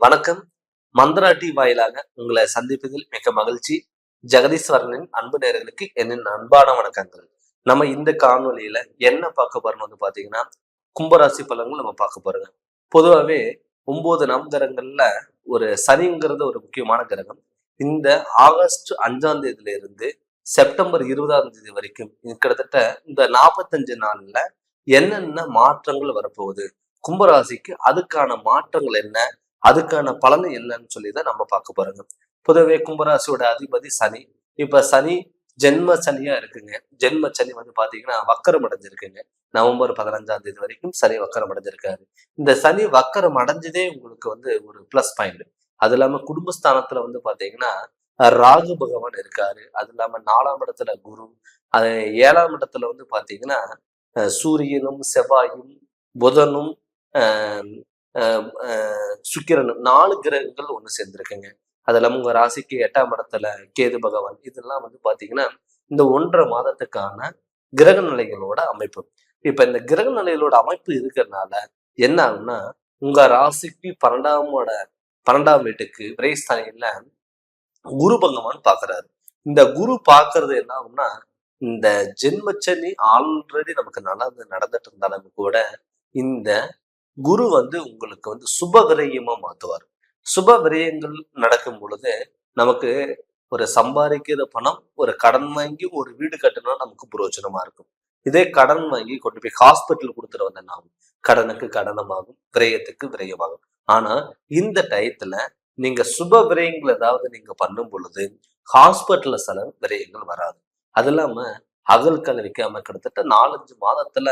வணக்கம். மந்திராட்டி வாயிலாக உங்களை சந்திப்பதில் மிக மகிழ்ச்சி. ஜெகதீஸ்வரனின் அன்பு நேர்களுக்கு என்னின் அன்பான வணக்கங்கள். நம்ம இந்த காணொலியில என்ன பார்க்க போறோம் வந்து பாத்தீங்கன்னா கும்பராசி பலன்கள் நம்ம பார்க்க போறோங்க. பொதுவாகவே ஒன்பது நவகிரகங்கள்ல ஒரு சனிங்கிறது ஒரு முக்கியமான கிரகம். இந்த ஆகஸ்ட் அஞ்சாம் தேதியில இருந்து செப்டம்பர் இருபதாம் தேதி வரைக்கும் கிட்டத்தட்ட இந்த நாற்பத்தஞ்சு நாள்ல என்னென்ன மாற்றங்கள் வரப்போகுது? கும்பராசிக்கு அதுக்கான மாற்றங்கள் என்ன? அதுக்கான பலன் என்னன்னு சொல்லி தான் நம்ம பார்க்க போறோங்க. பொதுவே கும்பராசியோட அதிபதி சனி. இப்ப சனி ஜென்ம சனியா இருக்குங்க. ஜென்ம சனி வந்து பாத்தீங்கன்னா வக்கரம் அடைஞ்சிருக்குங்க. நவம்பர் பதினஞ்சாம் தேதி வரைக்கும் சனி வக்கரம் அடைஞ்சிருக்காரு. இந்த சனி வக்கரம் அடைஞ்சதே உங்களுக்கு வந்து ஒரு பிளஸ் பாயிண்ட் அது இல்லாம குடும்பஸ்தானத்துல வந்து பாத்தீங்கன்னா ராகு பகவான் இருக்காரு. அது இல்லாம நாலாம் இடத்துல குரு அது ஏழாம் இடத்துல வந்து பாத்தீங்கன்னா சூரியனும் செவ்வாயும் புதனும் ஆஹ் நாலு கிரகங்கள் ஒண்ணு சேர்ந்திருக்குங்க. அதில் உங்கள் உங்க ராசிக்கு எட்டாம் இடத்துல கேது பகவான். இதெல்லாம் வந்து பாத்தீங்கன்னா இந்த ஒன்றரை மாதத்துக்கான கிரக நிலைகளோட அமைப்பு. இப்ப இந்த கிரக நிலைகளோட அமைப்பு இருக்கிறதுனால என்ன ஆகும்னா உங்க ராசிக்கு பன்னெண்டாமோட பன்னெண்டாம் வீட்டுக்கு விரைஸ்தானியில குரு பகவான் பாக்குறாரு. இந்த குரு பாக்குறது என்ன ஆகும்னா இந்த ஜென்மச்சனி ஆல்ரெடி நமக்கு நல்லது நடந்துட்டு இருந்தாலும் கூட இந்த குரு வந்து உங்களுக்கு வந்து சுப விரயமா மாத்துவார். சுப விரயங்கள் நடக்கும் பொழுது நமக்கு ஒரு சம்பாதிக்கிற பணம் ஒரு கடன் வாங்கி ஒரு வீடு கட்டினா நமக்கு புரோஜனமா இருக்கும். இதே கடன் வாங்கி கொண்டு போய் ஹாஸ்பிட்டல் கொடுத்துட்டு வந்த நாம் கடனுக்கு கடனமாகும் விரயத்துக்கு விரயமாகும். ஆனா இந்த டயத்துல நீங்க சுப விரயங்கள் ஏதாவது நீங்க பண்ணும் பொழுது ஹாஸ்பிட்டல்ல சில விரயங்கள் வராது. அது இல்லாம அகல் கல் வைக்காம கிட்டத்தட்ட நாலஞ்சு மாதத்துல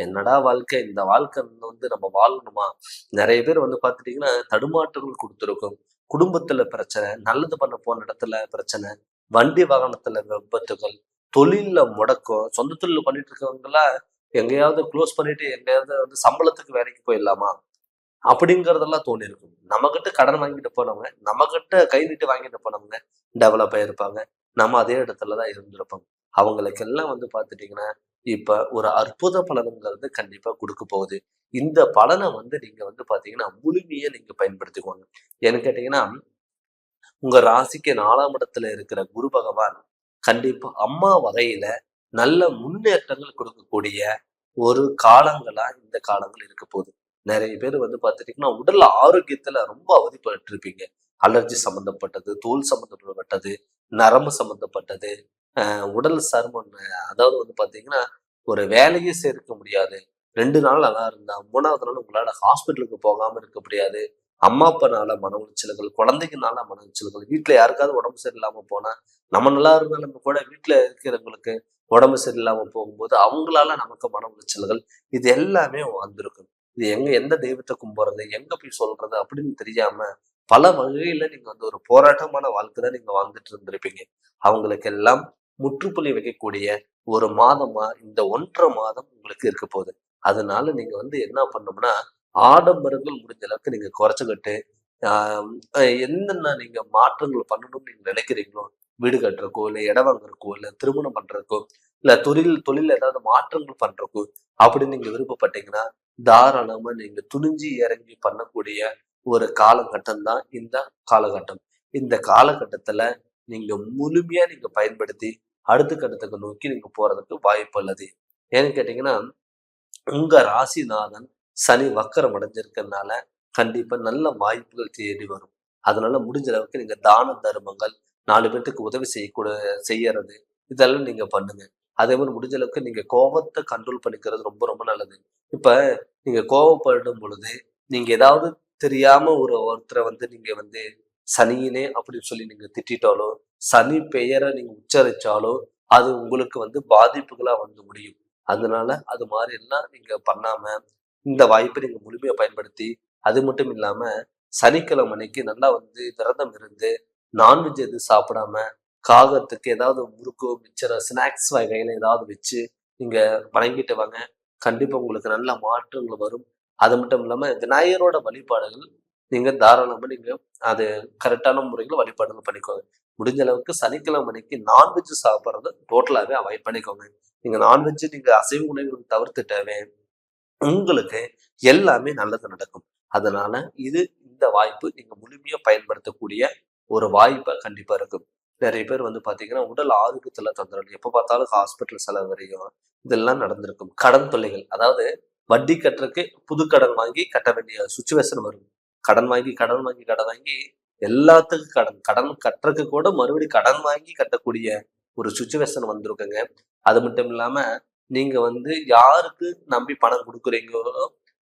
என்னடா வாழ்க்கை? இந்த வாழ்க்கை வந்து நம்ம வாழணுமா? நிறைய பேர் வந்து பார்த்துட்டீங்கன்னா தடுமாற்றங்கள் கொடுத்துருக்கும். குடும்பத்துல பிரச்சனை நல்லது பண்ண போன இடத்துல பிரச்சனை வண்டி வாகனத்துல விபத்துகள் தொழில்ல முடக்கம் சொந்த தொழில் பண்ணிட்டு இருக்கவங்களா எங்கேயாவது க்ளோஸ் பண்ணிட்டு எங்கேயாவது வந்து சம்பளத்துக்கு வேலைக்கு போயிடலாமா? அப்படிங்கறதெல்லாம் தோணி இருக்கும் நம்மகிட்ட கடன் வாங்கிட்டு போனவங்க நம்மகிட்ட கை நீட்டு வாங்கிட்டு போனவங்க டெவலப் ஆயிருப்பாங்க. நம்ம அதே இடத்துலதான் இருந்திருப்போம். அவங்களுக்கெல்லாம் வந்து பார்த்துட்டீங்கன்னா இப்ப ஒரு அற்புத பலனுங்கிறது கண்டிப்பா கொடுக்க போகுது. இந்த பலனை வந்து நீங்க வந்து பாத்தீங்கன்னா முழுமையா நீங்க பயன்படுத்திக்கோங்க. ஏன்னு கேட்டீங்கன்னா உங்க ராசிக்கு நாலாம் இடத்துல இருக்கிற குரு பகவான் கண்டிப்பா அம்மா வகையில நல்ல முன்னேற்றங்கள் கொடுக்கக்கூடிய ஒரு காலங்களா இந்த காலங்கள் இருக்க போகுது. நிறைய பேர் வந்து பார்த்துட்டீங்கன்னா உடல் ஆரோக்கியத்துல ரொம்ப அவதிப்பட்டு இருப்பீங்க அலர்ஜி சம்பந்தப்பட்டது தோல் சம்பந்தப்பட்டது நரம்பு சம்பந்தப்பட்டது உடல் சருமம் அதாவது வந்து பார்த்தீங்கன்னா ஒரு வேலையே சேர்க்க முடியாது. ரெண்டு நாள் நல்லா இருந்தா மூணாவது நாள் உங்களால் ஹாஸ்பிட்டலுக்கு போகாமல் இருக்க முடியாது. அம்மா அப்பானால மன உளைச்சல்கள் குழந்தைங்கனால மன உளைச்சல்கள் வீட்டில் யாருக்காவது உடம்பு சரியில்லாமல் போனால் நம்ம நல்லா இருந்தாலும் கூட வீட்டில் இருக்கிறவங்களுக்கு உடம்பு சரியில்லாமல் போகும்போது அவங்களால நமக்கு மன உளைச்சல்கள் இது எல்லாமே வந்திருக்கும். இது எங்க எந்த தெய்வத்தை கும்பிட்றது எங்க போய் சொல்றது அப்படின்னு தெரியாம பல வகையில நீங்க வந்து ஒரு போராட்டமான வாழ்க்கை தான் நீங்க வாழ்ந்துட்டு இருந்திருப்பீங்க. அவங்களுக்கு எல்லாம் முற்றுப்புள்ளி வைக்கக்கூடிய ஒரு மாதமா இந்த ஒன்றரை மாதம் உங்களுக்கு இருக்க போகுது. அதனால நீங்க வந்து என்ன பண்ணோம்னா ஆடம்பரங்கள் முடிஞ்ச அளவுக்கு நீங்க குறைச்சிக்கிட்டு ஆஹ் என்னென்ன நீங்க மாற்றங்கள் பண்ணணும்னு நீங்க நினைக்கிறீங்களோ வீடு கட்டுறக்கோ இல்லை இடம் வாங்குறக்கோ இல்லை திருமணம் பண்றக்கோ இல்ல தொழில் தொழில் ஏதாவது மாற்றங்கள் பண்றக்கோ அப்படின்னு நீங்க விருப்பப்பட்டீங்கன்னா தாராளமா நீங்க துணிஞ்சு இறங்கி பண்ணக்கூடிய ஒரு காலகட்டம் தான் இந்த காலகட்டம். இந்த காலகட்டத்துல நீங்க முழுமையா நீங்க பயன்படுத்தி அடுத்த கட்டத்துக்கு நோக்கி நீங்க போறதுக்கு வாய்ப்பு உள்ளது. ஏன்னு கேட்டீங்கன்னா உங்க ராசிநாதன் சனி வக்கரம் அடைஞ்சிருக்கிறதுனால கண்டிப்பா நல்ல வாய்ப்புகள் தேடி வரும். அதனால முடிஞ்ச அளவுக்கு நீங்க தான தர்மங்கள் நாலு பேர்த்துக்கு உதவி செய்யக்கூட செய்யறது இதெல்லாம் நீங்க பண்ணுங்க. அதே மாதிரி முடிஞ்ச அளவுக்கு நீங்க கோபத்தை கண்ட்ரோல் பண்ணிக்கிறது ரொம்ப ரொம்ப நல்லது. இப்ப நீங்க கோபப்படும் பொழுது நீங்க ஏதாவது தெரியாம ஒரு ஒருத்தரை வந்து நீங்க வந்து சனியினே அப்படின்னு சொல்லி நீங்க திட்டாலோ சனி பெயரை நீங்க உச்சரிச்சாலோ அது உங்களுக்கு வந்து பாதிப்புகளா வந்து முடியும். அதனால அது மாதிரி எல்லாம் நீங்க பண்ணாம இந்த வாய்ப்பை நீங்க முழுமையா பயன்படுத்தி அது மட்டும் இல்லாம சனிக்கிழமை அன்னைக்கு நல்லா வந்து விரதம் இருந்து நான்வெஜ் எதுவும் சாப்பிடாம காகத்துக்கு ஏதாவது முறுக்கு மிச்சர ஸ்நாக்ஸ் வகையில ஏதாவது வச்சு நீங்க வணங்கிட்டு வாங்க. கண்டிப்பா உங்களுக்கு நல்ல மாற்றங்கள் வரும். அது மட்டும் இல்லாம விநாயகரோட வழிபாடுகள் நீங்கள் தாராளமாக நீங்கள் அது கரெக்டான முறையில் வழிபாடுகள் பண்ணிக்கோங்க. முடிஞ்ச அளவுக்கு சனிக்கிழமை அன்னைக்கு நான்வெஜ் சாப்பிட்றத டோட்டலாகவே அவாய்ட் பண்ணிக்கோங்க. நீங்கள் நான்வெஜ் நீங்கள் அசைவ உணவுகள் தவிர்த்துட்டாவே உங்களுக்கு எல்லாமே நல்லது நடக்கும். அதனால இது இந்த வாய்ப்பு நீங்கள் முழுமையாக பயன்படுத்தக்கூடிய ஒரு வாய்ப்பை கண்டிப்பாக இருக்கும். நிறைய பேர் வந்து பார்த்தீங்கன்னா உடல் ஆரோக்கியத்தில் தொந்தரவு எப்போ பார்த்தாலும் ஹாஸ்பிட்டல் செலவு வரையும் இதெல்லாம் நடந்திருக்கும். கடன் தொல்லைகள் அதாவது வட்டி கட்டுறதுக்கு புது கடன் வாங்கி கட்ட வேண்டிய சுச்சுவேஷன் வரும். கடன் வாங்கி கடன் வாங்கி கடன் வாங்கி எல்லாத்துக்கும் கடன் கடன் கட்டுறதுக்கு கூட மறுபடியும் கடன் வாங்கி கட்டக்கூடிய ஒரு சுச்சுவேஷன் வந்திருக்குங்க. அது மட்டும் இல்லாம நீங்க வந்து யாருக்கு நம்பி பணம் கொடுக்குறீங்களோ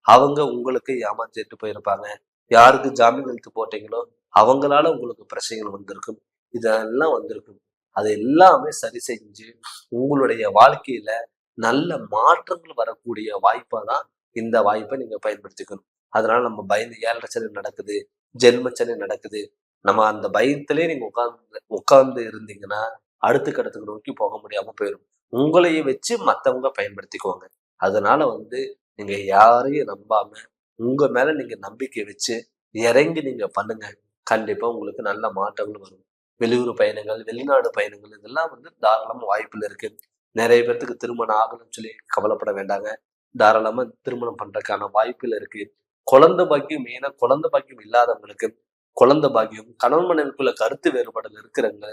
அவங்க உங்களுக்கு ஏமாற்றிட்டு போயிருப்பாங்க. யாருக்கு ஜாமீன் எழுத்து போட்டீங்களோ அவங்களால உங்களுக்கு பிரச்சனைகள் வந்திருக்கும். இதெல்லாம் வந்திருக்கும். அது எல்லாமே சரி செஞ்சு உங்களுடைய வாழ்க்கையில நல்ல மாற்றங்கள் வரக்கூடிய வாய்ப்பா தான் இந்த வாய்ப்பை நீங்க பயன்படுத்திக்கணும். அதனால நம்ம பயந்து ஏழரை சனி நடக்குது ஜென்ம சனி நடக்குது. நம்ம அந்த பயத்திலே நீங்க உட்கார்ந்து உட்கார்ந்து இருந்தீங்கன்னா அடுத்த கட்டத்துக்கு நோக்கி போக முடியாம போயிடும் உங்களையே வச்சு மத்தவங்க பயன்படுத்திக்குவாங்க அதனால வந்து நீங்க யாரையும் நம்பாம உங்க மேல நீங்க நம்பிக்கை வச்சு இறங்கி நீங்க பண்ணுங்க. கண்டிப்பா உங்களுக்கு நல்ல மாற்றங்கள் வரும். வெளியூர் பயணங்கள் வெளிநாடு பயணங்கள் இதெல்லாம் வந்து தாராளமா வாய்ப்புல இருக்கு. நிறைய பேர்த்துக்கு திருமணம் ஆகணும்னு சொல்லி கவலைப்பட வேண்டாங்க. தாராளமா திருமணம் பண்றதுக்கான வாய்ப்புல இருக்கு. குழந்தை பாக்கியம் மெயினா குழந்தை பாக்கியம் இல்லாதவங்களுக்கு குழந்தை பாக்கியம் கணவன் மனைவிக்குள்ள கருத்து வேறுபாடுகள் இருக்கிறவங்க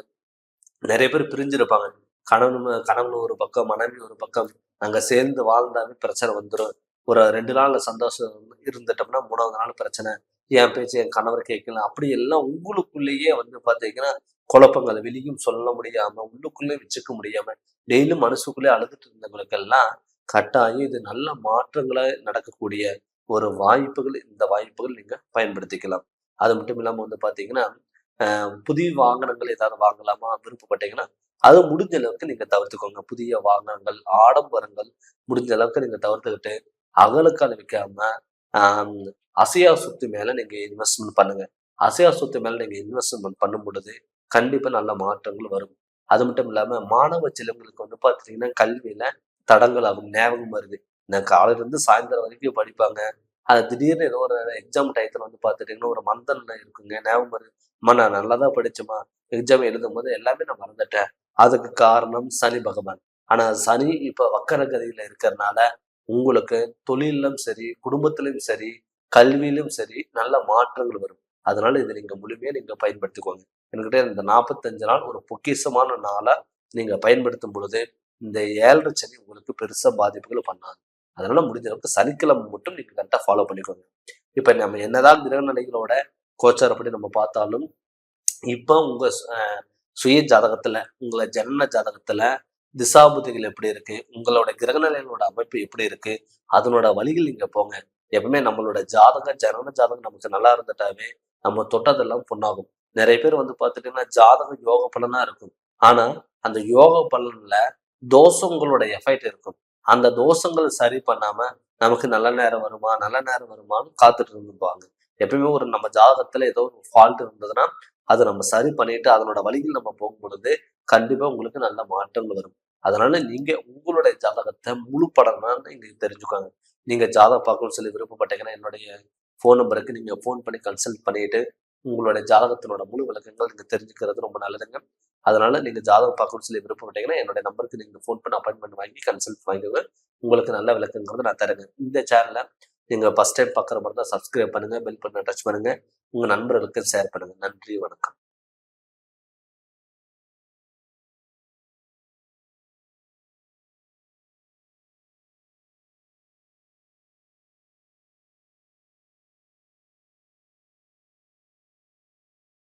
நிறைய பேர் பிரிஞ்சிருப்பாங்க. கணவன் கணவன் ஒரு பக்கம் மனைவி ஒரு பக்கம் நாங்க சேர்ந்து வாழ்ந்தாவே பிரச்சனை வந்துடும் ஒரு ரெண்டு நாள்ல சந்தோஷம் இருந்துட்டோம்னா மூணாவது நாள் பிரச்சனை. என் பேச்சு என் கணவர் கேட்கல. அப்படி எல்லாம் உங்களுக்குள்ளேயே வந்து பாத்தீங்கன்னா குழப்பங்கள் வெளியும் சொல்ல முடியாம உள்ளுக்குள்ளே வச்சுக்க முடியாம டெய்லியும் மனசுக்குள்ளே அழுதுட்டு இருந்தவங்களுக்கெல்லாம் கட்டாயம் இது நல்ல மாற்றங்களை நடக்கக்கூடிய ஒரு வாய்ப்புகள் இந்த வாய்ப்புகள் நீங்க பயன்படுத்திக்கலாம். அது மட்டும் இல்லாம வந்து பாத்தீங்கன்னா புதிய வாகனங்கள் ஏதாவது வாங்கலாமா விருப்பப்பட்டீங்கன்னா அது முடிஞ்ச அளவுக்கு நீங்க தவிர்த்துக்கோங்க. புதிய வாகனங்கள் ஆடம்பரங்கள் முடிஞ்ச அளவுக்கு நீங்க தவிர்த்துக்கிட்டு அகலுக்கால் விற்காம ஆஹ் அசையா சொத்து மேல நீங்க இன்வெஸ்ட்மெண்ட் பண்ணுங்க. அசையா சொத்து மேல நீங்க இன்வெஸ்ட்மெண்ட் பண்ணும் பொழுது கண்டிப்பா நல்ல மாற்றங்கள் வரும். அது மட்டும் இல்லாம மாணவ செல்வங்களுக்கு வந்து பாத்தீங்கன்னா கல்வியில தடங்கள் ஆகும் ஞாபகம் வருது. நான் காலையில இருந்து சாயந்தரம் வரைக்கும் படிப்பாங்க. அது திடீர்னு ஏதோ ஒரு எக்ஸாம் டயத்தில் வந்து பார்த்துட்டிங்கன்னா ஒரு மந்தன் இருக்குங்க. ஞாபகம் அம்மா நான் நல்லா தான் படிச்சேம்மா. எக்ஸாம் எழுதும் போது எல்லாமே நான் மறந்துட்டேன். அதுக்கு காரணம் சனி பகவான். ஆனா சனி இப்போ வக்கர கதியில இருக்கிறதுனால உங்களுக்கு தொழிலும் சரி குடும்பத்திலும் சரி கல்வியிலும் சரி நல்ல மாற்றங்கள் வரும். அதனால இதை நீங்க முழுமையாக நீங்க பயன்படுத்திக்கோங்க. என்கிட்ட இந்த நாற்பத்தஞ்சு நாள் ஒரு பொக்கிஷமான நாளா நீங்க பயன்படுத்தும் பொழுது இந்த ஏழரை சனி உங்களுக்கு பெருசா பாதிப்புகள் பண்ணாது. அதனால முடிஞ்ச அளவுக்கு சனிக்கிழமை மட்டும் நீங்க கரெக்டா ஃபாலோ பண்ணிக்கோங்க. இப்ப நம்ம என்னதான் கிரக நிலைகளோட கோச்சாரப்படி நம்ம பார்த்தாலும் இப்போ உங்க சுய ஜாதகத்துல உங்களை ஜனன ஜாதகத்துல திசாபுதிகள் எப்படி இருக்கு உங்களோட கிரகநிலைகளோட அமைப்பு எப்படி இருக்கு அதனோட வழிகள் நீங்க போங்க. எப்பவுமே நம்மளோட ஜாதகம் ஜனன ஜாதகம் நமக்கு நல்லா இருந்துட்டாவே நம்ம தொட்டதெல்லாம் பொண்ணாகும். நிறைய பேர் வந்து பார்த்துட்டீங்கன்னா ஜாதகம் யோக பலனா இருக்கும். ஆனா அந்த யோக பலன்ல தோஷங்களோட எஃபெக்ட் இருக்கும். அந்த தோஷங்களை சரி பண்ணாம நமக்கு நல்ல நேரம் வருமா நல்ல நேரம் வருமான்னு காத்துட்டு இருந்துப்பாங்க. எப்பயுமே ஒரு நம்ம ஜாதகத்துல ஏதோ ஒரு ஃபால்ட் இருந்ததுன்னா அதை நம்ம சரி பண்ணிட்டு அதனோட வழியில் நம்ம போகும் பொழுது கண்டிப்பா உங்களுக்கு நல்ல மாற்றங்கள் வரும். அதனால நீங்க உங்களுடைய ஜாதகத்தை முழு படம்னு நீங்க தெரிஞ்சுக்கோங்க. நீங்க ஜாதகம் பார்க்கணும்னு சொல்லி விருப்பப்பட்டீங்கன்னா என்னுடைய ஃபோன் நம்பருக்கு நீங்க ஃபோன் பண்ணி கன்சல்ட் பண்ணிட்டு உங்களுடைய ஜாதகத்தினோட முழு விளக்கங்கள் நீங்க தெரிஞ்சுக்கிறது ரொம்ப நல்லதுங்க. அதனால நீங்க ஜாதகம் பார்க்கணும்னு சொல்லி விருப்பப்பட்டீங்கன்னா என்னுடைய நம்பருக்கு நீங்க ஃபோன் பண்ணி அப்பாயின்மெண்ட் வாங்கி கன்சல்ட் வாங்கிக்கோங்க. உங்களுக்கு நல்ல விளக்கங்கிறது நான் தரேங்க. இந்த சேனலை நீங்க ஃபர்ஸ்ட் டைம் பார்க்குற மாதிரி தான் சப்ஸ்கிரைப் பண்ணுங்க பெல் பண்ண டச் பண்ணுங்க. உங்க நண்பர்களுக்கு ஷேர் பண்ணுங்க. நன்றி வணக்கம்.